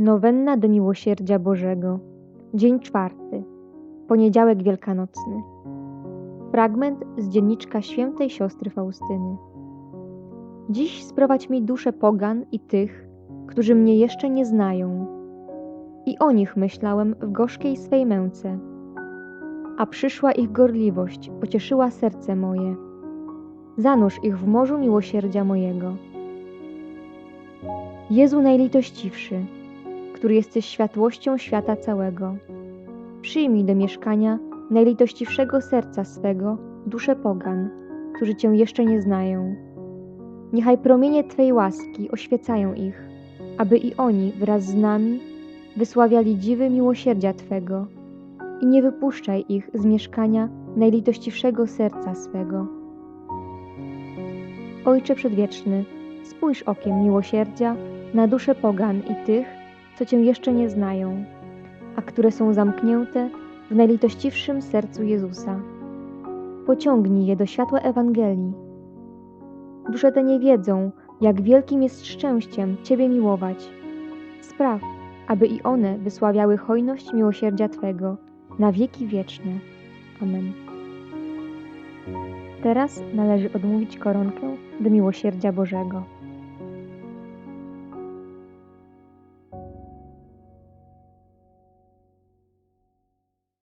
Nowenna do Miłosierdzia Bożego. Dzień czwarty. Poniedziałek Wielkanocny. Fragment z dzienniczka świętej siostry Faustyny. Dziś sprowadź mi duszę pogan i tych, którzy mnie jeszcze nie znają. I o nich myślałem w gorzkiej swej męce. A przyszła ich gorliwość, pocieszyła serce moje. Zanurz ich w morzu miłosierdzia mojego. Jezu najlitościwszy, który jesteś światłością świata całego. Przyjmij do mieszkania najlitościwszego serca swego dusze pogan, którzy Cię jeszcze nie znają. Niechaj promienie Twej łaski oświecają ich, aby i oni wraz z nami wysławiali dziwy miłosierdzia Twego i nie wypuszczaj ich z mieszkania najlitościwszego serca swego. Ojcze Przedwieczny, spójrz okiem miłosierdzia na dusze pogan i tych, co Cię jeszcze nie znają, a które są zamknięte w najlitościwszym sercu Jezusa. Pociągnij je do światła Ewangelii. Dusze te nie wiedzą, jak wielkim jest szczęściem Ciebie miłować. Spraw, aby i one wysławiały hojność miłosierdzia Twego na wieki wieczne. Amen. Teraz należy odmówić koronkę do miłosierdzia Bożego.